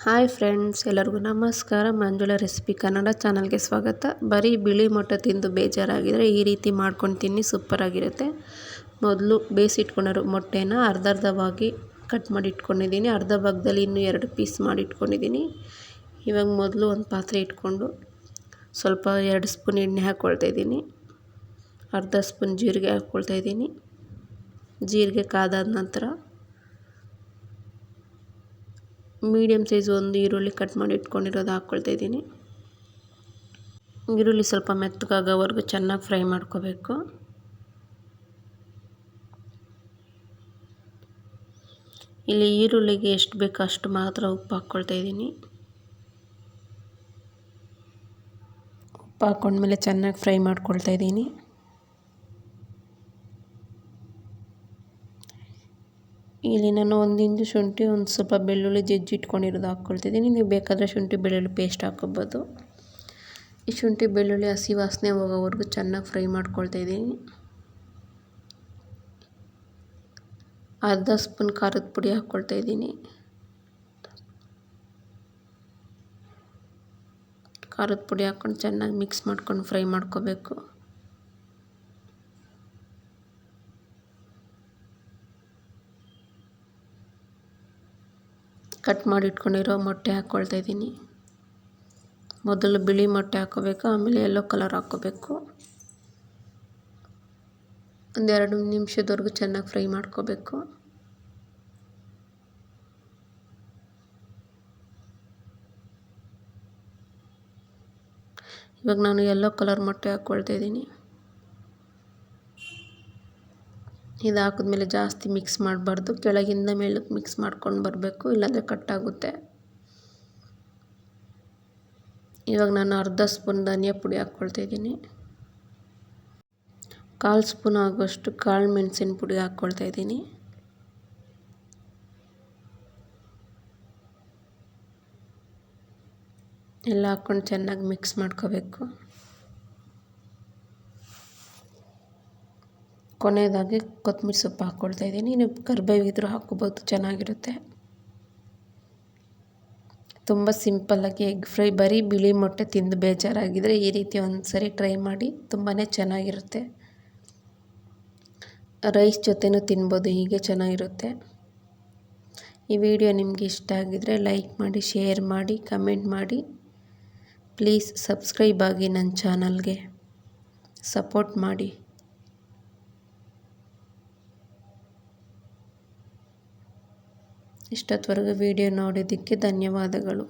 Hi friends, ಎಲ್ಲರಿಗೂ ನಮಸ್ಕಾರ. ಮಂಜುಳ recipe Kannada ಚಾನಲ್ಗೆ ಸ್ವಾಗತ. ಬರೀ ಬಿಳಿ ಮೊಟ್ಟೆ ತಿಂದು ಬೇಜಾರಾಗಿದ್ದರೆ ಈ ರೀತಿ ಮಾಡ್ಕೊಂಡು ತಿನ್ನಿ ಸೂಪರಾಗಿರುತ್ತೆ ಮೊದಲು ಬೇಯಿಸಿಟ್ಕೊಂಡಿರೋ ಮೊಟ್ಟೆನ ಅರ್ಧ ಅರ್ಧವಾಗಿ ಕಟ್ ಮಾಡಿ ಇಟ್ಕೊಂಡಿದ್ದೀನಿ ಅರ್ಧ ಭಾಗದಲ್ಲಿ ಇನ್ನೂ ಎರಡು ಪೀಸ್ ಮಾಡಿ ಇಟ್ಕೊಂಡಿದ್ದೀನಿ ಇವಾಗ ಮೊದಲು ಒಂದು ಪಾತ್ರೆ ಇಟ್ಕೊಂಡು ಸ್ವಲ್ಪ ಎರಡು ಸ್ಪೂನ್ ಎಣ್ಣೆ ಹಾಕ್ಕೊಳ್ತಾಯಿದ್ದೀನಿ ಅರ್ಧ ಸ್ಪೂನ್ ಜೀರಿಗೆ ಹಾಕ್ಕೊಳ್ತಾಯಿದ್ದೀನಿ ಜೀರಿಗೆ ಕಾದಾದ ನಂತರ ಮೀಡಿಯಮ್ ಸೈಜ್ ಒಂದು ಈರುಳ್ಳಿ ಕಟ್ ಮಾಡಿ ಇಟ್ಕೊಂಡಿರೋದು ಹಾಕ್ಕೊಳ್ತಾ ಇದ್ದೀನಿ. ಈರುಳ್ಳಿ ಸ್ವಲ್ಪ ಮೆತ್ತಗಾಗೋವರೆಗೂ ಚೆನ್ನಾಗಿ ಫ್ರೈ ಮಾಡ್ಕೋಬೇಕು. ಇಲ್ಲಿ ಈರುಳ್ಳಿಗೆ ಎಷ್ಟು ಬೇಕೋ ಅಷ್ಟು ಮಾತ್ರ ಉಪ್ಪು ಹಾಕ್ಕೊಳ್ತಾ ಇದ್ದೀನಿ. ಉಪ್ಪು ಹಾಕ್ಕೊಂಡ್ಮೇಲೆ ಚೆನ್ನಾಗಿ ಫ್ರೈ ಮಾಡ್ಕೊಳ್ತಾ ಇದ್ದೀನಿ. ಇಲ್ಲಿ ನಾನು ಒಂದಿಂದು ಶುಂಠಿ, ಒಂದು ಸ್ವಲ್ಪ ಬೆಳ್ಳುಳ್ಳಿ ಜಜ್ಜಿ ಇಟ್ಕೊಂಡಿರೋದು ಹಾಕ್ಕೊಳ್ತಿದ್ದೀನಿ. ನೀವು ಬೇಕಾದರೆ ಶುಂಠಿ, ಬೆಳ್ಳುಳ್ಳಿ ಪೇಸ್ಟ್ ಹಾಕ್ಕೊಬೋದು. ಈ ಶುಂಠಿ, ಬೆಳ್ಳುಳ್ಳಿ, ಹಸಿ ವಾಸನೆ ಹೋಗೋವರೆಗೂ ಚೆನ್ನಾಗಿ ಫ್ರೈ ಮಾಡ್ಕೊಳ್ತಾ ಇದ್ದೀನಿ. ಅರ್ಧ ಸ್ಪೂನ್ ಖಾರದ ಪುಡಿ ಹಾಕ್ಕೊಳ್ತಾ ಇದ್ದೀನಿ. ಖಾರದ ಪುಡಿ ಹಾಕ್ಕೊಂಡು ಚೆನ್ನಾಗಿ ಮಿಕ್ಸ್ ಮಾಡ್ಕೊಂಡು ಫ್ರೈ ಮಾಡ್ಕೋಬೇಕು. ಕಟ್ ಮಾಡಿ ಇಟ್ಕೊಂಡಿರೋ ಮೊಟ್ಟೆ ಹಾಕ್ಕೊಳ್ತಾ ಇದ್ದೀನಿ. ಮೊದಲು ಬಿಳಿ ಮೊಟ್ಟೆ ಹಾಕ್ಕೋಬೇಕು, ಆಮೇಲೆ ಯೆಲ್ಲೋ ಕಲರ್ ಹಾಕ್ಕೋಬೇಕು. ಒಂದೆರಡು ನಿಮಿಷದವರೆಗೂ ಚೆನ್ನಾಗಿ ಫ್ರೈ ಮಾಡ್ಕೋಬೇಕು. ಇವಾಗ ನಾನು ಎಲ್ಲೋ ಕಲರ್ ಮೊಟ್ಟೆ ಹಾಕ್ಕೊಳ್ತಾ ಇದ್ದೀನಿ. ಇದು ಹಾಕಿದ್ಮೇಲೆ ಜಾಸ್ತಿ ಮಿಕ್ಸ್ ಮಾಡಬಾರ್ದು. ಕೆಳಗಿಂದ ಮೇಲಕ್ಕೆ ಮಿಕ್ಸ್ ಮಾಡ್ಕೊಂಡು ಬರಬೇಕು, ಇಲ್ಲಾಂದರೆ ಕಟ್ಟಾಗುತ್ತೆ ಇವಾಗ ನಾನು ಅರ್ಧ ಸ್ಪೂನ್ ಧನಿಯಾ ಪುಡಿ ಹಾಕ್ಕೊಳ್ತಾ ಇದ್ದೀನಿ. ಕಾಲು ಸ್ಪೂನ್ ಆಗುವಷ್ಟು ಕಾಳು ಮೆಣಸಿನ ಪುಡಿ ಹಾಕ್ಕೊಳ್ತಾ ಇದ್ದೀನಿ. ಎಲ್ಲ ಹಾಕ್ಕೊಂಡು ಚೆನ್ನಾಗಿ ಮಿಕ್ಸ್ ಮಾಡ್ಕೋಬೇಕು. ಕೊನೆಯದಾಗಿ ಕೊತ್ತಂಬರಿ ಸೊಪ್ಪು ಹಾಕ್ಕೊಳ್ತಾ ಇದ್ದೀನಿ. ನೀವು ಕರ್ಬೇವಿದ್ರೂ ಹಾಕ್ಕೋಬೋದು, ಚೆನ್ನಾಗಿರುತ್ತೆ. ತುಂಬ ಸಿಂಪಲ್ಲಾಗಿ ಎಗ್ ಫ್ರೈ, ಬರೀ ಬಿಳಿ ಮೊಟ್ಟೆ ತಿಂದು ಬೇಜಾರಾಗಿದ್ದರೆ ಈ ರೀತಿ ಒಂದು ಸರಿ ಟ್ರೈ ಮಾಡಿ ತುಂಬಾ ಚೆನ್ನಾಗಿರುತ್ತೆ. ರೈಸ್ ಜೊತೆನೂ ತಿನ್ಬೋದು, ಹೀಗೆ ಚೆನ್ನಾಗಿರುತ್ತೆ. ಈ ವಿಡಿಯೋ ನಿಮಗೆ ಇಷ್ಟ ಆಗಿದರೆ ಲೈಕ್ ಮಾಡಿ, ಶೇರ್ ಮಾಡಿ, ಕಮೆಂಟ್ ಮಾಡಿ. ಪ್ಲೀಸ್ ಸಬ್ಸ್ಕ್ರೈಬ್ ಆಗಿ ನನ್ನ ಚಾನಲ್ಗೆ ಸಪೋರ್ಟ್ ಮಾಡಿ. ಇಷ್ಟೊತ್ತವರೆಗೂ ವಿಡಿಯೋ ನೋಡಿದ್ದಕ್ಕೆ ಧನ್ಯವಾದಗಳು.